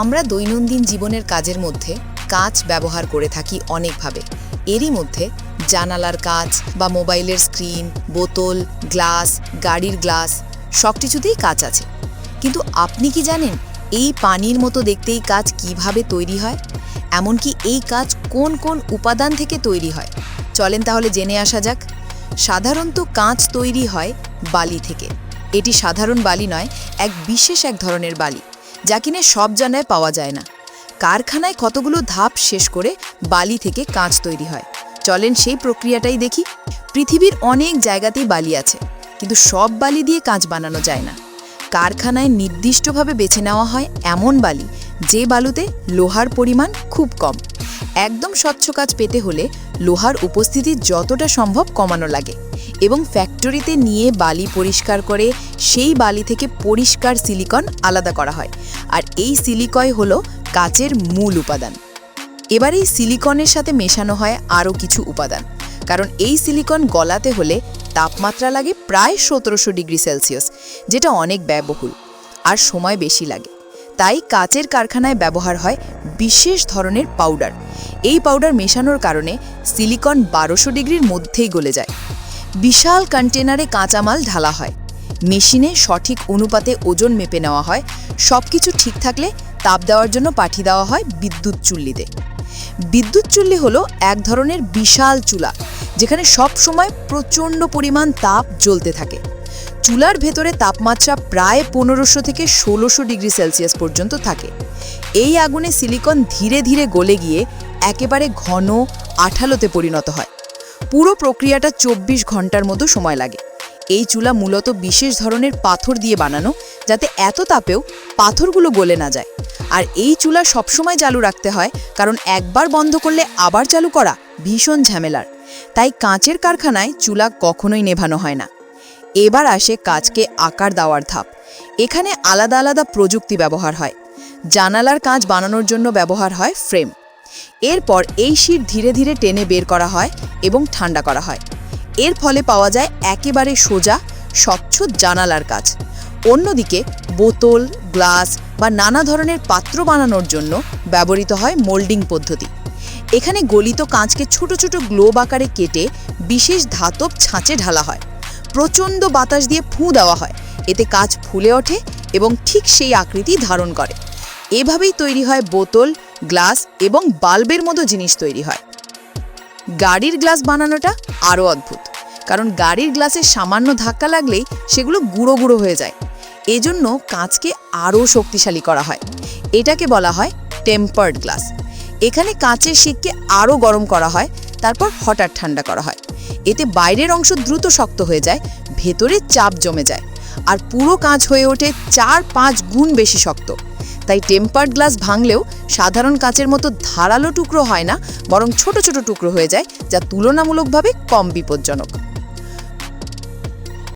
আমরা দৈনন্দিন জীবনের কাজের মধ্যে কাঁচ ব্যবহার করে থাকি অনেকভাবে। এরই মধ্যে জানালার কাঁচ বা মোবাইলের স্ক্রিন, বোতল, গ্লাস, গাড়ির গ্লাস, সব কিছুতেই কাঁচ আছে। কিন্তু আপনি কি জানেন এই পানির মতো দেখতেই কাজ কীভাবে তৈরি হয়? এমনকি এই কাজ কোন কোন উপাদান থেকে তৈরি হয়? চলেন তাহলে জেনে আসা যাক। সাধারণত কাঁচ তৈরি হয় বালি থেকে। এটি সাধারণ বালি নয়, এক বিশেষ এক ধরনের বালি। যা কিনে সব জায়গায় পাওয়া যায় না। কারখানায় কতগুলো ধাপ শেষ করে বালি থেকে কাঁচ তৈরি হয়। চলেন সেই প্রক্রিয়াটাই দেখি। পৃথিবীর অনেক জায়গাতেই বালি আছে, কিন্তু সব বালি দিয়ে কাঁচ বানানো যায় না। কারখানায় নির্দিষ্টভাবে বেছে নেওয়া হয় এমন বালি, যে বালুতে লোহার পরিমাণ খুব কম। একদম স্বচ্ছ কাজ পেতে হলে লোহার উপস্থিতি যতটা সম্ভব কমানো লাগে। এবং ফ্যাক্টরিতে নিয়ে বালি পরিষ্কার করে সেই বালি থেকে পরিষ্কার সিলিকন আলাদা করা হয়। আর এই সিলিকয় হলো কাচের মূল উপাদান। এবার এই সিলিকনের সাথে মেশানো হয় আরও কিছু উপাদান। কারণ এই সিলিকন গলাতে হলে তাপমাত্রা লাগে প্রায় সতেরোশো ডিগ্রি সেলসিয়াস, যেটা অনেক ব্যয়বহুল আর সময় বেশি লাগে। তাই কাচের কারখানায় ব্যবহার হয় বিশেষ ধরনের পাউডার। এই পাউডার মেশানোর কারণে সিলিকন বারোশো ডিগ্রির মধ্যেই গলে যায়। বিশাল কন্টেনারে কাঁচামাল ঢালা হয়। মেশিনে সঠিক অনুপাতে ওজন মেপে নেওয়া হয়। সব কিছু ঠিক থাকলে তাপ দেওয়ার জন্য পাঠিয়ে দেওয়া হয় বিদ্যুৎ চুল্লিতে। বিদ্যুৎ চুল্লি হলো এক ধরনের বিশাল চুলা, যেখানে সব সময় প্রচণ্ড পরিমাণ তাপ জ্বলতে থাকে। চুলার ভেতরে তাপমাত্রা প্রায় পনেরোশো থেকে ষোলোশো ডিগ্রি সেলসিয়াস পর্যন্ত থাকে। এই আগুনে সিলিকন ধীরে ধীরে গলে গিয়ে একেবারে ঘন আঠালোতে পরিণত হয়। পুরো প্রক্রিয়াটা চব্বিশ ঘণ্টার মতো সময় লাগে। এই চুলা মূলত বিশেষ ধরনের পাথর দিয়ে বানানো, যাতে এত তাপেও পাথরগুলো গলে না যায়। আর এই চুলা সবসময় চালু রাখতে হয়, কারণ একবার বন্ধ করলে আবার চালু করা ভীষণ ঝামেলার। তাই কাঁচের কারখানায় চুলা কখনোই নেভানো হয় না। এবার আসে কাঁচকে আকার দেওয়ার ধাপ। এখানে আলাদা আলাদা প্রযুক্তি ব্যবহার হয়। জানালার কাঁচ বানানোর জন্য ব্যবহার হয় ফ্রেম। এরপর এই শীট ধীরে ধীরে টেনে বের করা হয় এবং ঠান্ডা করা হয়। এর ফলে পাওয়া যায় একেবারে সোজা, স্বচ্ছ জানালার কাজ। অন্যদিকে বোতল, গ্লাস বা নানা ধরনের পাত্র বানানোর জন্য ব্যবহৃত হয় মোল্ডিং পদ্ধতি। এখানে গলিত কাঁচকে ছোট ছোট গ্লোব আকারে কেটে বিশেষ ধাতব ছাঁচে ঢালা হয়। প্রচণ্ড বাতাস দিয়ে ফুঁ দেওয়া হয়। এতে কাঁচ ফুলে ওঠে এবং ঠিক সেই আকৃতি ধারণ করে। এভাবেই তৈরি হয় বোতল গ্লাস এবং বাল্বের মতো জিনিস তৈরি হয়। গাড়ির গ্লাস বানানোটা আরও অদ্ভুত, কারণ গাড়ির গ্লাসে সামান্য ধাক্কা লাগলেই সেগুলো গুঁড়ো গুঁড়ো হয়ে যায়। এজন্য কাঁচকে আরও শক্তিশালী করা হয়। এটাকে বলা হয় টেম্পার্ড গ্লাস। এখানে কাঁচের শিককে আরও গরম করা হয়, তারপর হঠাৎ ঠান্ডা করা হয়। এতে বাইরের অংশ দ্রুত শক্ত হয়ে যায়, ভেতরে চাপ জমে যায়, আর পুরো কাঁচ হয়ে ওঠে চার পাঁচ গুণ বেশি শক্ত। তাই টেম্পার্ড গ্লাস ভাঙলেও সাধারণ কাঁচের মতো ধারালো টুকরো হয় না, বরং ছোট ছোট টুকরো হয়ে যায়, যা তুলনামূলকভাবে কম বিপজ্জনক।